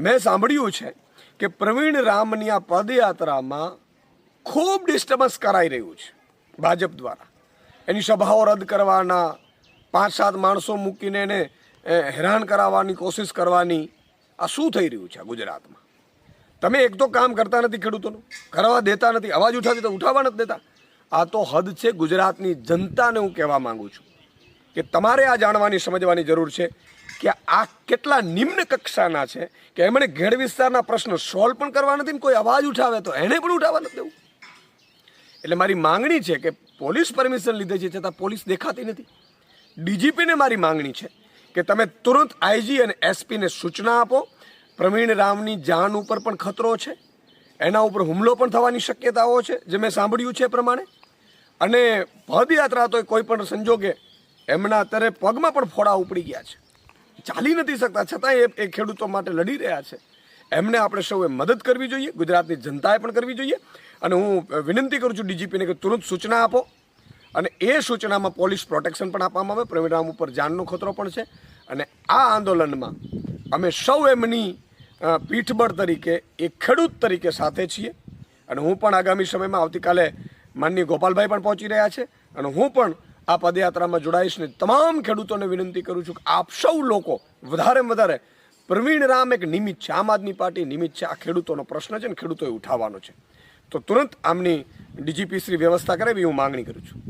મેં સાંભળ્યું છે કે પ્રવીણ રામની આ પદયાત્રામાં ખૂબ ડિસ્ટર્બન્સ કરાઈ રહ્યું છે ભાજપ દ્વારા. એની સભાઓ રદ કરવાના, પાંચ સાત માણસો મૂકીને એને હેરાન કરાવવાની કોશિશ કરવાની આ શું થઈ રહ્યું છે ગુજરાતમાં? તમે એક તો કામ કરતા નથી ખેડૂતોનું, કરવા દેતા નથી, અવાજ ઉઠાવી તો ઉઠાવવા નથી દેતા. આ તો હદ છે ગુજરાતની જનતાને હું કહેવા માંગુ છું કે તમારે આ જાણવાની, સમજવાની જરૂર છે કે આ કેટલા નિમ્ન કક્ષાના છે કે એમણે ઘેડ વિસ્તારના પ્રશ્નો સોલ્વ પણ કરવા નથી ને કોઈ અવાજ ઉઠાવે તો એને પણ ઉઠાવવા નથી દેવું. એટલે મારી માંગણી છે કે પોલીસ પરમિશન લીધે છે છતાં પોલીસ દેખાતી નથી. ડીજીપીને મારી માંગણી છે કે તમે તુરંત આઈજી અને એસપીને સૂચના આપો. પ્રવીણ રામની જાન ઉપર પણ ખતરો છે. એના ઉપર હુમલો પણ થવાની શક્યતાઓ છે, જે મેં સાંભળ્યું છે પ્રમાણે. અને પદયાત્રા તો કોઈ પણ સંજોગે એમના અત્યારે પગમાં પણ ફોડા ઉપડી ગયા છે. ચાલી નથી શકતા. છતાંય એ એ ખેડૂતો માટે લડી રહ્યા છે. એમને આપણે સૌએ મદદ કરવી જોઈએ. ગુજરાતની જનતાએ પણ કરવી જોઈએ. અને હું વિનંતી કરું છું ડીજીપીને કે તુરંત સૂચના આપો. અને એ સૂચનામાં પોલીસ પ્રોટેક્શન પણ આપવામાં આવે. પ્રવીણરામ ઉપર જાનનો ખતરો પણ છે. અને આ આંદોલનમાં અમે સૌ એમની પીઠબળ તરીકે, એક ખેડૂત તરીકે સાથે છીએ. અને હું પણ આગામી સમયમાં આવતીકાલે માનનીય ગોપાલભાઈ પણ પહોંચી રહ્યા છે. અને હું પણ આ પદયાત્રામાં જોડાઈશ ને તમામ ખેડૂતોને વિનંતી કરું છું કે આપ સૌ લોકો વધારેમાં વધારે પ્રવીણ રામ એક નિમિત્ત છે. આમ આદમી પાર્ટી નિમિત્ત છે. આ ખેડૂતોનો પ્રશ્ન છે ને ખેડૂતોએ ઉઠાવવાનો છે. તો તુરંત આમની ડીજીપી શ્રી વ્યવસ્થા કરે એવી હું માગણી કરું છું.